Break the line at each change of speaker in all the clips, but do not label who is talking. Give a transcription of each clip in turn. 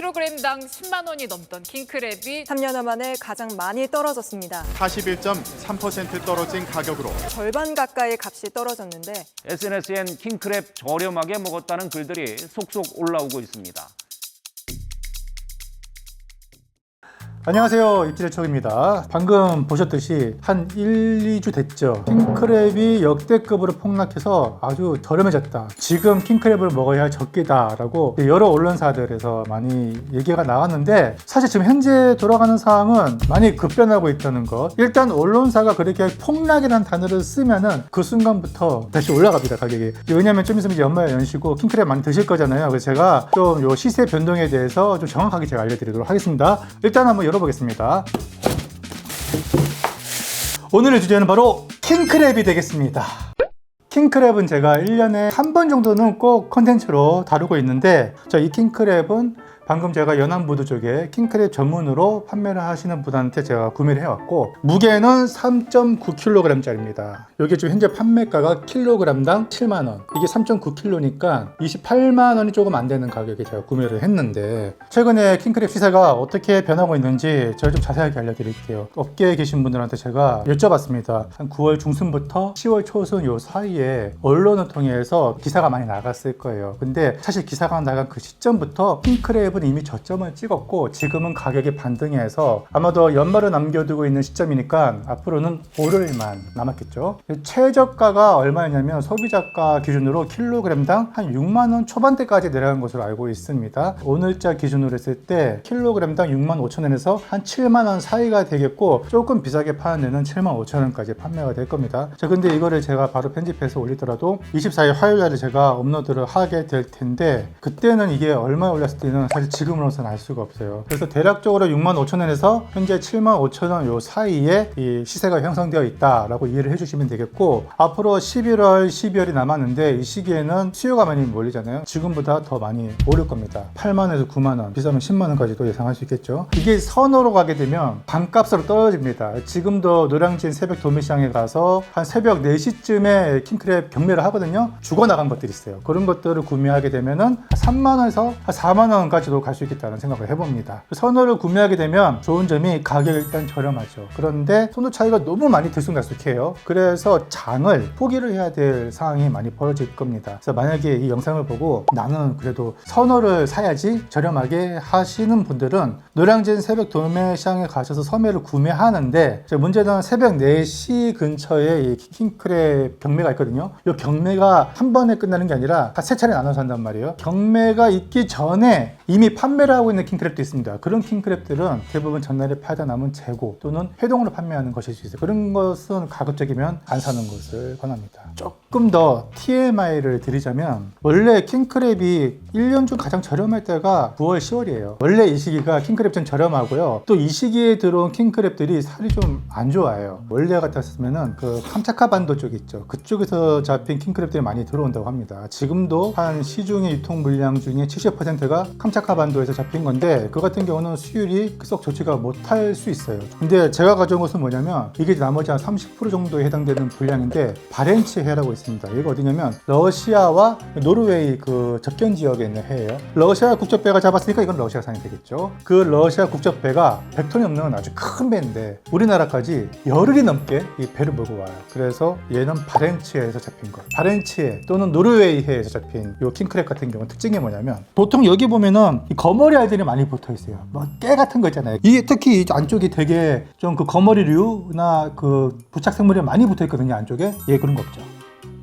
킬로그램당 10만 원이 넘던 킹크랩이
3년 만에 가장 많이 떨어졌습니다.
41.3% 떨어진 가격으로
절반 가까이 값이 떨어졌는데
SNS엔 킹크랩 저렴하게 먹었다는 글들이 속속 올라오고 있습니다.
안녕하세요. 촉입니다. 방금 보셨듯이 한 1, 2주 됐죠. 킹크랩이 역대급으로 폭락해서 아주 저렴해졌다. 지금 킹크랩을 먹어야 할 적기다 라고 여러 언론사들에서 많이 얘기가 나왔는데 사실 지금 현재 돌아가는 상황은 많이 급변하고 있다는 것. 일단 언론사가 그렇게 폭락이라는 단어를 쓰면은 그 순간부터 다시 올라갑니다 가격이. 왜냐면 좀 있으면 연말 연시고 킹크랩 많이 드실 거잖아요. 그래서 제가 좀 요 시세 변동에 대해서 좀 정확하게 제가 알려드리도록 하겠습니다. 일단 한번 열어보겠습니다. 오늘의 주제는 바로 킹크랩이 되겠습니다. 킹크랩은 제가 1년에 한 번 정도는 꼭 컨텐츠로 다루고 있는데 자, 이 킹크랩은 방금 제가 연안부두 쪽에 킹크랩 전문으로 판매를 하시는 분한테 제가 구매를 해왔고 무게는 3.9kg짜리입니다. 이게 지금 현재 판매가가 킬로그램당 7만원 이게 3.9kg니까 28만원이 조금 안 되는 가격에 제가 구매를 했는데 최근에 킹크랩 시세가 어떻게 변하고 있는지 제가 좀 자세하게 알려드릴게요. 업계에 계신 분들한테 제가 여쭤봤습니다. 한 9월 중순부터 10월 초순 요 사이에 언론을 통해서 기사가 많이 나갔을 거예요. 근데 사실 기사가 나간 그 시점부터 킹크랩은 이미 저점을 찍었고 지금은 가격이 반등해서 아마도 연말을 남겨두고 있는 시점이니까 앞으로는 오를만 남았겠죠. 최저가가 얼마였냐면 소비자가 기준으로 킬로그램당 한 6만 원 초반대까지 내려간 것으로 알고 있습니다. 오늘자 기준으로 했을 때 킬로그램당 6만 5천 원에서 한 7만 원 사이가 되겠고 조금 비싸게 파는 데는 7만 5천 원까지 판매가 될 겁니다. 자, 근데 이거를 제가 바로 편집해서 올리더라도 24일 화요일 날에 제가 업로드를 하게 될 텐데 그때는 이게 얼마에 올렸을 때는 사실 지금으로서는 알 수가 없어요. 그래서 대략적으로 6만 5천 원에서 현재 7만 5천 원 요 사이에 이 시세가 형성되어 있다라고 이해를 해주시면 되겠고 앞으로 11월, 12월이 남았는데 이 시기에는 수요가 많이 몰리잖아요. 지금보다 더 많이 오를 겁니다. 8만 원에서 9만 원, 비싸면 10만 원까지도 예상할 수 있겠죠. 이게 선호로 가게 되면 반값으로 떨어집니다. 지금도 노량진 새벽 도매시장에 가서 한 새벽 4시쯤에 킹크랩 경매를 하거든요. 죽어나간 것들이 있어요. 그런 것들을 구매하게 되면은 3만 원에서 4만 원까지도 갈 수 있겠다는 생각을 해봅니다. 선호를 구매하게 되면 좋은 점이 가격이 일단 저렴하죠. 그런데 선호 차이가 너무 많이 들쑥날쑥해요. 그래서 장을 포기를 해야 될 상황이 많이 벌어질 겁니다. 그래서 만약에 이 영상을 보고 나는 그래도 선호를 사야지 저렴하게 하시는 분들은 노량진 새벽 도매 시장에 가셔서 섬유를 구매하는데 문제는 새벽 4시 근처에 이 킹크랩 경매가 있거든요. 이 경매가 한 번에 끝나는 게 아니라 다세 차례 나눠서 한단 말이에요. 경매가 있기 전에 이미 판매를 하고 있는 킹크랩도 있습니다. 그런 킹크랩들은 대부분 전날에 팔다 남은 재고 또는 회동으로 판매하는 것일 수 있어요. 그런 것은 가급적이면 안 사는 것을 권합니다. 조금 더 TMI를 드리자면 원래 킹크랩이 1년 중 가장 저렴할 때가 9월, 10월이에요. 원래 이 시기가 킹크랩 좀 저렴하고요. 또 이 시기에 들어온 킹크랩들이 살이 좀 안 좋아요. 원래 같았으면은 그 캄차카 반도 쪽 있죠. 그쪽에서 잡힌 킹크랩들이 많이 들어온다고 합니다. 지금도 한 시중의 유통 물량 중에 70%가 캄차카 반도에서 잡힌 건데 그 같은 경우는 수율이 썩 좋지가 못할 수 있어요. 근데 제가 가져온 것은 뭐냐면 이게 나머지 한 30% 정도에 해당되는 분량인데 바렌치 해라고 있습니다. 이거 어디냐면 러시아와 노르웨이 그 접견 지역에 있는 해예요. 러시아 국적배가 잡았으니까 이건 러시아산이 되겠죠. 그 러시아 국적배가 100톤이 넘는 아주 큰 배인데 우리나라까지 열흘이 넘게 이 배를 몰고 와요. 그래서 얘는 바렌치해에서 잡힌 거. 바렌치해 또는 노르웨이 해에서 잡힌 이 킹크랩 같은 경우는 특징이 뭐냐면 보통 여기 보면은 이 거머리 알들이 많이 붙어 있어요. 뭐깨 같은 거 있잖아요. 이 특히 이 안쪽이 되게 좀 그 거머리류나 그 부착 생물이 많이 붙어 있거든요. 안쪽에 얘 그런 거 없죠.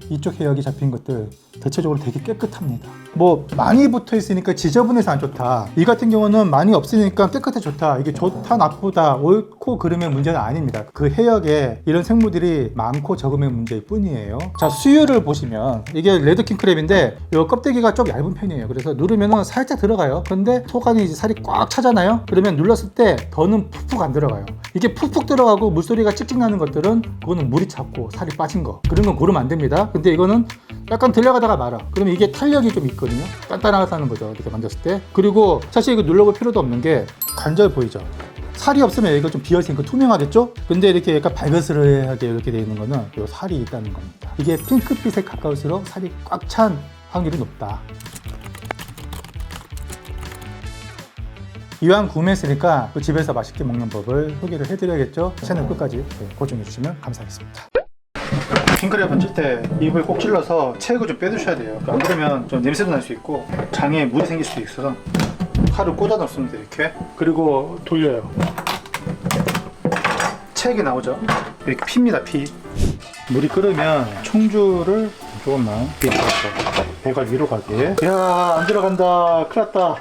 이쪽 해역이 잡힌 것들 대체적으로 되게 깨끗합니다. 뭐 많이 붙어 있으니까 지저분해서 안 좋다. 이 같은 경우는 많이 없으니까 깨끗해 좋다. 이게 좋다 나쁘다 옳고 그름의 문제는 아닙니다. 그 해역에 이런 생물들이 많고 적음의 문제일 뿐이에요. 자 수율을 보시면 이게 레드킹 크랩인데 이 껍데기가 좀 얇은 편이에요. 그래서 누르면은 살짝 들어가요. 근데 속안에 이제 살이 꽉 차잖아요. 그러면 눌렀을 때 더는 푹푹 안 들어가요. 이게 푹푹 들어가고 물소리가 찍찍 나는 것들은 그거는 물이 찼고 살이 빠진 거 그런 건 고르면 안 됩니다. 근데 이거는 약간 들려가다가 말아. 그러면 이게 탄력이 좀 있거든요. 단단하다는 거죠. 이렇게 만졌을 때. 그리고 사실 이거 눌러볼 필요도 없는 게 관절 보이죠. 살이 없으면 여기가 좀 비어있으니까 투명하겠죠? 근데 이렇게 약간 발그스하게 이렇게 되어 있는 거는 요 살이 있다는 겁니다. 이게 핑크빛에 가까울수록 살이 꽉 찬 확률이 높다. 이왕 구매했으니까 또 집에서 맛있게 먹는 법을 소개를 해드려야겠죠? 채널 끝까지 네, 고정해 주시면 감사하겠습니다. 킹크랩 얹을 때 입을 꼭 찔러서 체액을 좀 빼두셔야 돼요. 안 그러면 좀 냄새도 날 수 있고 장에 물이 생길 수도 있어서 칼을 꽂아 넣습니다 이렇게. 그리고 돌려요. 체액이 나오죠? 이렇게 핍니다 피. 물이 끓으면 총주를 조금만 해서 배가 위로 가게. 야, 안 들어간다. 큰일 났다.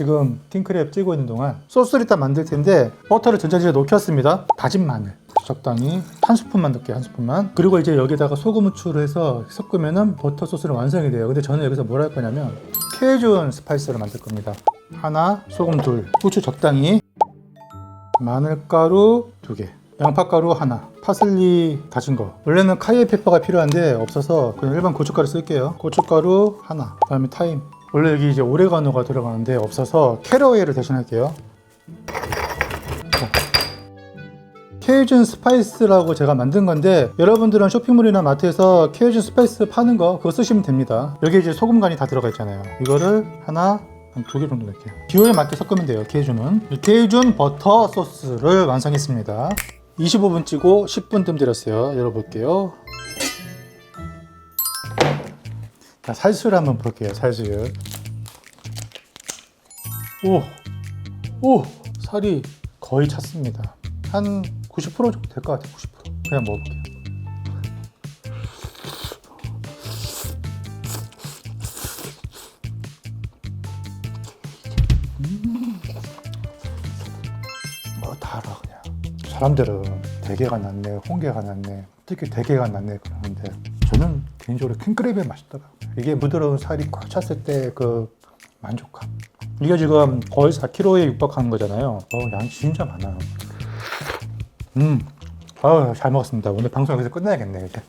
지금 킹크랩 찌고 있는 동안 소스를 일단 만들 텐데 버터를 전자레인지에 녹였습니다. 다진 마늘 적당히 한 스푼만 넣게 한 스푼만 그리고 이제 여기다가 소금 후추를 해서 섞으면은 버터 소스는 완성이 돼요. 근데 저는 여기서 뭘 할 거냐면 케이준 스파이스를 만들 겁니다. 하나, 소금 둘, 후추 적당히 마늘가루 두 개, 양파가루 하나, 파슬리 다진 거. 원래는 카이에 페퍼가 필요한데 없어서 그냥 일반 고춧가루 쓸게요. 고춧가루 하나, 그 다음에 타임. 원래 여기 이제 오레가노가 들어가는데 없어서 캐러웨이를 대신할게요. 자. 케이준 스파이스라고 제가 만든 건데 여러분들은 쇼핑몰이나 마트에서 케이준 스파이스 파는 거 그거 쓰시면 됩니다. 여기 이제 소금 간이 다 들어가 있잖아요. 이거를 하나 한 두 개 정도 넣을게요. 기호에 맞게 섞으면 돼요. 케이준은 케이준 버터 소스를 완성했습니다. 25분 찌고 10분 뜸 들였어요. 열어볼게요. 자, 살수를 한번 볼게요. 살수율. 오, 오, 살이 거의 찼습니다. 한 90% 정도 될 것 같아요. 90%. 그냥 먹어볼게요. 뭐 달아 그냥 사람들은 대게가 낫네 홍게가 낫네 특히 대게가 낫네 그러는데 저는 개인적으로 킹크랩이 맛있더라고요 이게 부드러운 살이 꽉 찼을 때 그 만족감 이게 지금 거의 4kg에 육박하는 거잖아요 어, 양이 진짜 많아요 음, 아유, 잘 먹었습니다. 오늘 방송 여기서 끝나야겠네, 이제.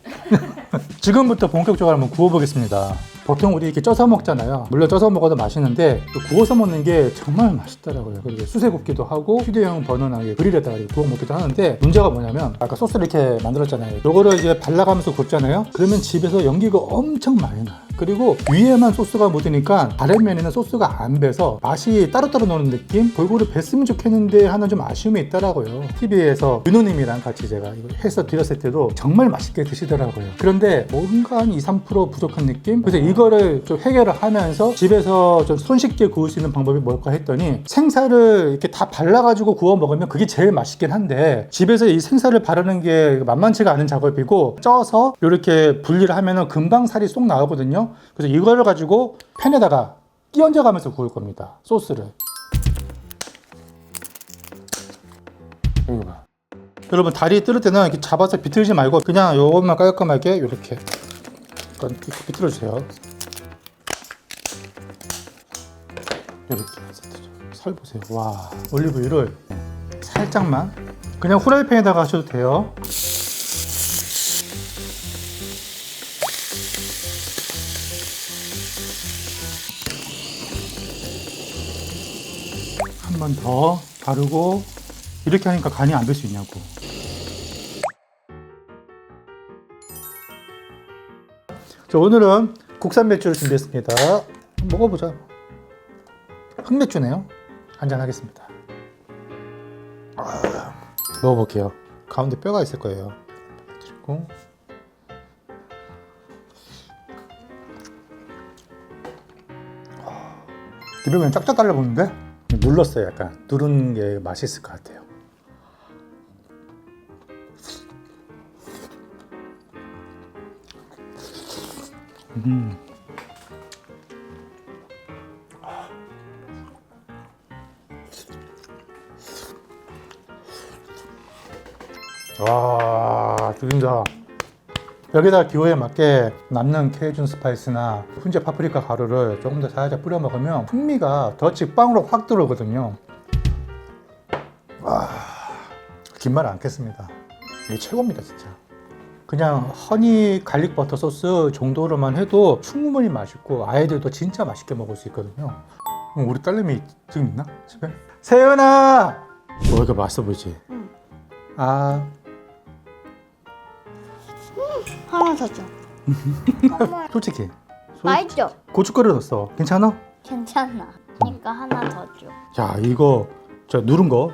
지금부터 본격적으로 한번 구워보겠습니다. 보통 우리 이렇게 쪄서 먹잖아요. 물론 쪄서 먹어도 맛있는데 또 구워서 먹는 게 정말 맛있더라고요. 그리고 수세 굽기도 하고 휴대용 버너나 그릴에다가 구워 먹기도 하는데 문제가 뭐냐면 아까 소스를 이렇게 만들었잖아요. 요거를 이제 발라가면서 굽잖아요. 그러면 집에서 연기가 엄청 많이 나요. 그리고 위에만 소스가 묻으니까 다른 면에는 소스가 안 배서 맛이 따로따로 노는 느낌? 골고루 뱄으면 좋겠는데 하나 좀 아쉬움이 있더라고요. TV에서 윤호님이랑 같이 제가 이거 해서 드렸을 때도 정말 맛있게 드시더라고요. 그런데 뭔가 한 2, 3% 부족한 느낌? 그래서 이거를 좀 해결을 하면서 집에서 좀 손쉽게 구울 수 있는 방법이 뭘까 했더니 생살을 이렇게 다 발라가지고 구워 먹으면 그게 제일 맛있긴 한데 집에서 이 생살을 바르는 게 만만치가 않은 작업이고 쪄서 이렇게 분리를 하면은 금방 살이 쏙 나오거든요. 그래서 이거를 가지고 팬에다가 끼얹어 가면서 구울 겁니다. 소스를. 이거 봐. 여러분 다리 뜰 때는 이렇게 잡아서 비틀지 말고 그냥 요것만 깔끔하게 이렇게 약간 이렇게 비틀어 주세요. 이렇게. 살 보세요. 와 올리브유를 살짝만 그냥 후라이팬에다가 하셔도 돼요. 번 더 바르고 이렇게 하니까 간이 안 될 수 있냐고. 자, 오늘은 국산 맥주를 준비했습니다. 먹어보자. 흑맥주네요. 한잔 하겠습니다. 아, 먹어볼게요. 가운데 뼈가 있을 거예요. 그리고 입에 그냥 쫙쫙 달라붙는데 눌렀어요. 약간 누른 게 맛있을 것 같아요. 음. 와, 죽인다. 여기다 기호에 맞게 남는 케이준 스파이스나 훈제 파프리카 가루를 조금 더 살짝 뿌려 먹으면 풍미가 더 직방으로 확 들어오거든요. 와, 긴 말 않겠습니다. 이게 최고입니다, 진짜. 그냥 허니 갈릭 버터 소스 정도로만 해도 충분히 맛있고 아이들도 진짜 맛있게 먹을 수 있거든요. 어, 우리 딸내미 지금 있나 집에? 세연아, 어 이거 맛있어 보이지? 아,
하나 더 줘. 엄마,
솔직히
맛있죠?
고춧가루 넣었어 괜찮아?
괜찮아. 그러니까 하나 더 줘.
자 이거 저 누른 거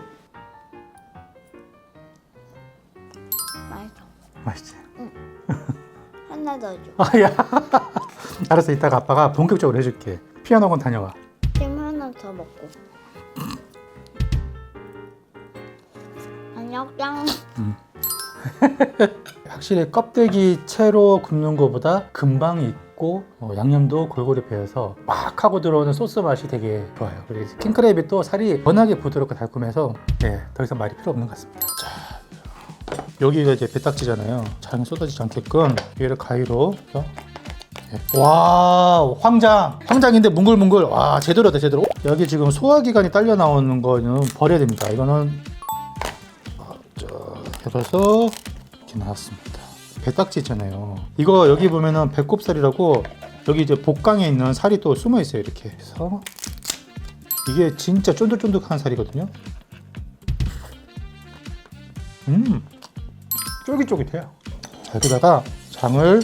맛있어.
맛있지?
하나 더 줘.
아야 알았어 이따가 아빠가 본격적으로 해줄게 피아노 학원 다녀와 확실히 껍데기 채로 굽는 것보다 금방 익고 어, 양념도 골고루 배어서 막 하고 들어오는 소스 맛이 되게 좋아요. 그래서 킹크랩이 또 살이 워낙에 부드럽고 달콤해서 네, 더 이상 말이 필요 없는 것 같습니다. 자, 여기가 이제 배딱지잖아요. 잘 쏟아지지 않게끔 얘를 가위로 해서 네. 와 황장 황장인데 뭉글뭉글 와 제대로다 제대로 여기 지금 소화기관이 딸려 나오는 거는 버려야 됩니다 이거는 해서 이렇게 나왔습니다. 배딱지 있잖아요. 이거 여기 보면은 배꼽살이라고 여기 이제 복강에 있는 살이 또 숨어 있어요. 이렇게 해서 이게 진짜 쫀득쫀득한 살이거든요. 음, 쫄깃쫄깃해요. 자, 여기다가 장을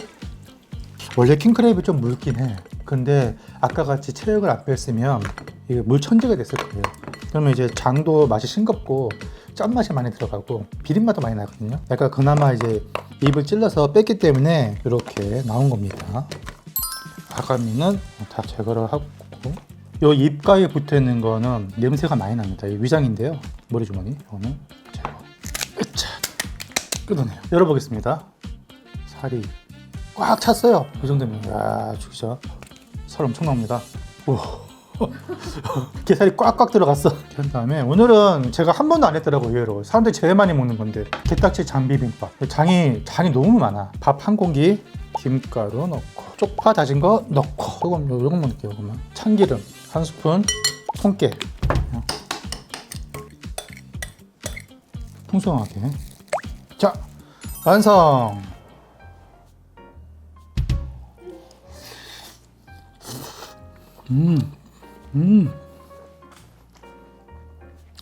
원래 킹크랩이 좀 묽긴 해. 근데 아까 같이 체액을 안 뺐으면 이게 물 천지가 됐을 거예요. 그러면 이제 장도 맛이 싱겁고 짠맛이 많이 들어가고 비린맛도 많이 나거든요. 약간 그나마 이제 입을 찔러서 뺐기 때문에 이렇게 나온 겁니다. 아가미는 다 제거를 하고 요 입가에 붙어 있는 거는 냄새가 많이 납니다. 이 위장인데요. 머리 주머니 이거는 제거. 으차. 끊어내요. 열어보겠습니다. 살이 꽉 찼어요. 이 정도면 야 죽이죠. 살 엄청 나옵니다. 오. 게살이 꽉꽉 들어갔어. 한 다음에 오늘은 제가 한 번도 안 했더라고 의외로. 사람들이 제일 많이 먹는 건데 게딱지 장비빔밥. 장이 장이 너무 많아. 밥 한 공기, 김가루 넣고 쪽파 다진 거 넣고 조금 요- 요것만 넣을게요. 요것만 참기름 한 스푼, 통깨 풍성하게. 자 완성. 음. 음.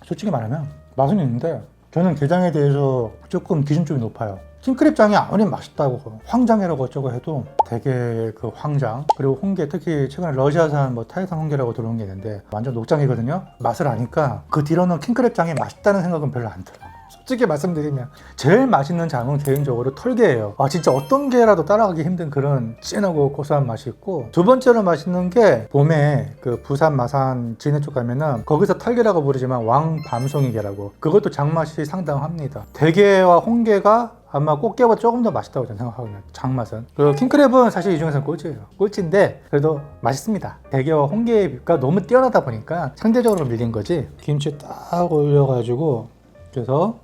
솔직히 말하면 맛은 있는데 저는 게장에 대해서 조금 기준점이 높아요. 킹크랩 장이 아무리 맛있다고 황장이라고 어쩌고 해도 되게 그 황장 그리고 홍게 특히 최근에 러시아산 뭐 타이산 홍게라고 들어온 게 있는데 완전 녹장이거든요. 맛을 아니까 그 뒤로는 킹크랩 장이 맛있다는 생각은 별로 안 들어요. 솔직히 말씀드리면 제일 맛있는 장은 개인적으로 털게예요. 아 진짜 어떤 게라도 따라가기 힘든 그런 진하고 고소한 맛이 있고 두 번째로 맛있는 게 봄에 그 부산 마산 진해 쪽 가면은 거기서 털게라고 부르지만 왕밤송이게라고 그것도 장맛이 상당합니다. 대게와 홍게가 아마 꽃게보다 조금 더 맛있다고 저는 생각하거든요. 장맛은. 그 킹크랩은 사실 이 중에서는 꼴찌예요. 꼴찌인데 그래도 맛있습니다. 대게와 홍게가 너무 뛰어나다 보니까 상대적으로 밀린 거지. 김치 딱 올려가지고 그래서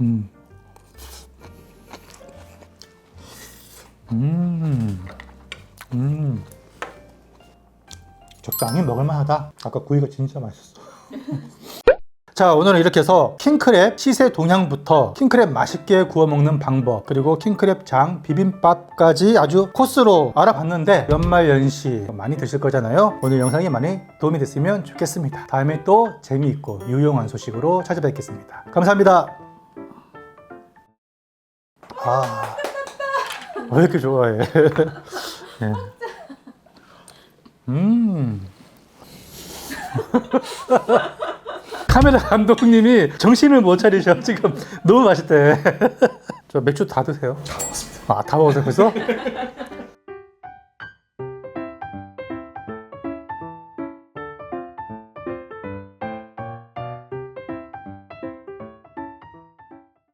음. 음. 음. 적당히 먹을만하다. 아까 구이가 진짜 맛있었어. 자 오늘은 이렇게 해서 킹크랩 시세 동향부터 킹크랩 맛있게 구워 먹는 방법 그리고 킹크랩 장 비빔밥까지 아주 코스로 알아봤는데 연말 연시 많이 드실 거잖아요 오늘 영상이 많이 도움이 됐으면 좋겠습니다 다음에 또 재미있고 유용한 소식으로 찾아뵙겠습니다 감사합니다 아, 왜 이렇게 좋아해 네. 음 카메라 감독님이 정신을 못 차리셔 지금 너무 맛있대. 저 맥주 다 드세요. 다 먹었습니다. 아, 다 먹었어요 벌써?